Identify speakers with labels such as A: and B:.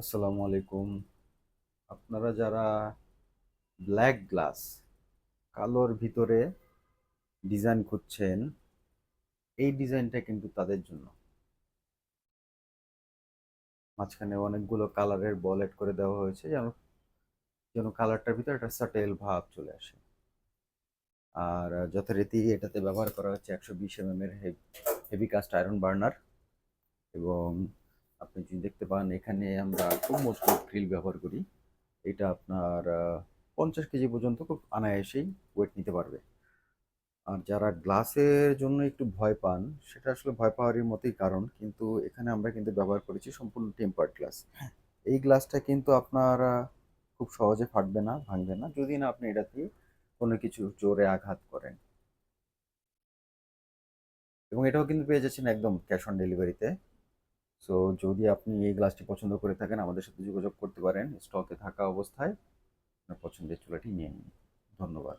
A: আসসালামু আলাইকুম। আপনারা যারা ব্ল্যাক গ্লাস কালোর ভিতরে ডিজাইন খুঁজছেন, এই ডিজাইনটা কিন্তু তাদের জন্য। মাঝখানে অনেকগুলো কালারের বল এড করে দেওয়া হয়েছে, যেন যেন কালারটার ভিতরে একটা সাটেল ভাব চলে আসে। আর যথারীতি এটাতে ব্যবহার করা হচ্ছে একশো বিশ এম এর হেভি কাস্ট আয়রন বার্নার এবং আপনি যদি দেখতে পান, এখানে আমরা খুব মজবুত গ্রিল ব্যবহার করি। এটা আপনার পঞ্চাশ কেজি পর্যন্ত খুব অনায়াসেই ওয়েট নিতে পারবে। আর যারা গ্লাসের জন্য একটু ভয় পান, সেটা আসলে ভয় পাওয়ারই মতোই কারণ, কিন্তু এখানে আমরা কিন্তু ব্যবহার করেছি সম্পূর্ণ টেম্পার্ড গ্লাস এই গ্লাসটা কিন্তু আপনার খুব সহজে ফাটবে না, ভাঙবে না, যদি না আপনি এটাতে কোনো কিছু জোরে আঘাত করেন। এবং এটাও কিন্তু পেয়ে যাচ্ছেন একদম ক্যাশ অন ডেলিভারিতে সো যদি আপনি এই গ্লাসটি পছন্দ করে থাকেন, আমাদের সাথে যোগাযোগ করতে পারেন। স্টকে থাকা অবস্থায় আপনার পছন্দের চুলাটি নিয়ে নিন। ধন্যবাদ।